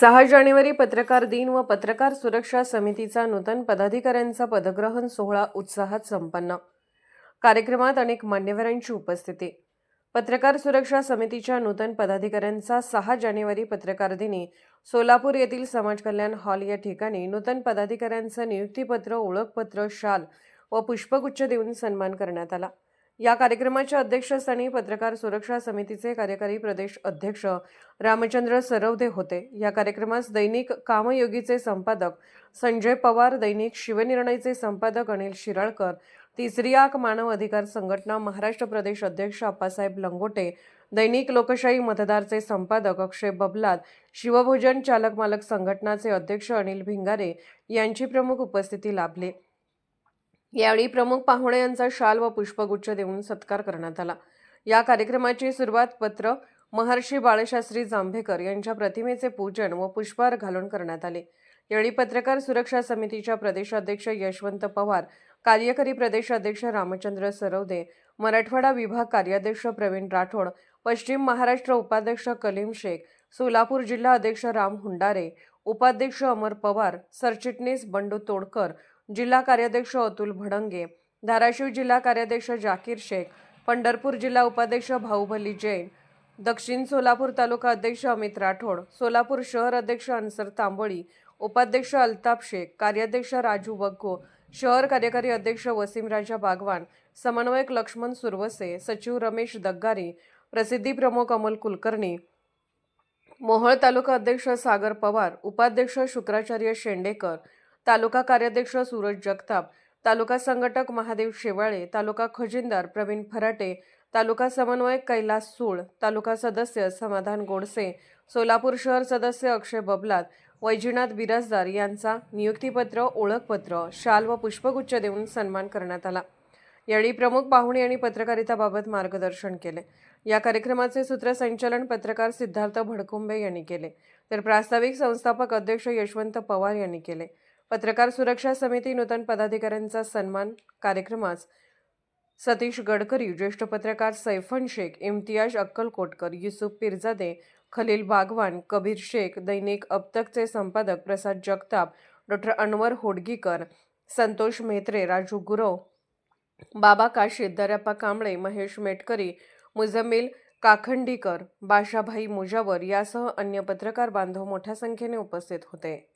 सहा जानेवारी पत्रकार दिन व पत्रकार सुरक्षा समितीचा नूतन पदाधिकाऱ्यांचा पदग्रहण सोहळा उत्साहात संपन्न. कार्यक्रमात अनेक मान्यवरांची उपस्थिती. पत्रकार सुरक्षा समितीच्या नूतन पदाधिकाऱ्यांचा सहा जानेवारी पत्रकार दिनी सोलापूर येथील समाज कल्याण हॉल या ठिकाणी नूतन पदाधिकाऱ्यांचं नियुक्तीपत्र ओळखपत्र शाल व पुष्पगुच्छ देऊन सन्मान करण्यात आला. या कार्यक्रमाच्या अध्यक्षस्थानी पत्रकार सुरक्षा समितीचे कार्यकारी प्रदेश अध्यक्ष रामचंद्र सरवदे होते. या कार्यक्रमास दैनिक कामयोगीचे संपादक संजय पवार दैनिक शिवनिर्णयचे संपादक अनिल शिराळकर तिसरी आक मानव अधिकार संघटना महाराष्ट्र प्रदेश अध्यक्ष आप्पासाहेब लंगोटे दैनिक लोकशाही मतदारचे संपादक अक्षय बबलाद शिवभोजन चालक मालक संघटनाचे अध्यक्ष अनिल भिंगारे यांची प्रमुख उपस्थिती लाभली. यावेळी प्रमुख पाहुणे यांचा शाल व पुष्पगुच्छ देऊन सत्कार करण्यात आला. या कार्यक्रमाची सुरुवात पत्र महर्षी बाळशास्त्री जांभेकर यांच्या प्रतिमेचे पूजन व पुष्पहार घालून करण्यात आले. यावेळी पत्रकार सुरक्षा समितीच्या प्रदेशाध्यक्ष यशवंत पवार कार्यकारी प्रदेशाध्यक्ष रामचंद्र सरवदे मराठवाडा विभाग कार्याध्यक्ष प्रवीण राठोड पश्चिम महाराष्ट्र उपाध्यक्ष कलीम शेख सोलापूर जिल्हा अध्यक्ष राम हुंडारे उपाध्यक्ष अमर पवार सरचिटणीस बंडू तोडकर जिल्हा कार्याध्यक्ष अतुल भडंगे धाराशिव जिल्हा कार्याध्यक्ष जाकीर शेख पंढरपूर जिल्हा उपाध्यक्ष भाऊभली जैन दक्षिण सोलापूर तालुका अध्यक्ष अमित राठोड सोलापूर शहर अध्यक्ष अन्सर तांबोळी उपाध्यक्ष अल्ताफ शेख कार्याध्यक्ष राजू बग्गो शहर कार्यकारी अध्यक्ष वसीमराजा बागवान समन्वयक लक्ष्मण सुरवसे सचिव रमेश दग्गारी प्रसिद्धी प्रमुख अमोल कुलकर्णी मोहोळ तालुका अध्यक्ष सागर पवार उपाध्यक्ष शुक्राचार्य शेंडेकर तालुका कार्याध्यक्ष सूरज जगताप तालुका संघटक महादेव शेवाळे तालुका खजिनदार प्रवीण फराटे तालुका समन्वयक कैलास सूळ तालुका सदस्य समाधान गोडसे सोलापूर शहर सदस्य अक्षय बबलात वैजीनाथ बिराजदार यांचा नियुक्तीपत्र ओळखपत्र शाल व पुष्पगुच्छ देऊन सन्मान करण्यात आला. यावेळी प्रमुख पाहुणे आणि पत्रकारिताबाबत मार्गदर्शन केले. या कार्यक्रमाचे सूत्रसंचालन पत्रकार सिद्धार्थ भडकुंबे यांनी केले. तर प्रास्ताविक संस्थापक अध्यक्ष यशवंत पवार यांनी केले. पत्रकार सुरक्षा समिती नूतन पदाधिकाऱ्यांचा सन्मान कार्यक्रमास सतीश गडकरी ज्येष्ठ पत्रकार सैफन शेख इम्तियाज अक्कलकोटकर युसुफ पिरजादे खलील बागवान कबीर शेख दैनिक अबतकचे संपादक प्रसाद जगताप डॉक्टर अनवर होडगीकर संतोष मेहत्रे राजू गुरव बाबा काशीद दर्याप्पा कांबळे महेश मेटकरी मुजमिल काखंडीकर बाशाभाई मुजावर यासह अन्य पत्रकार बांधव मोठ्या संख्येने उपस्थित होते.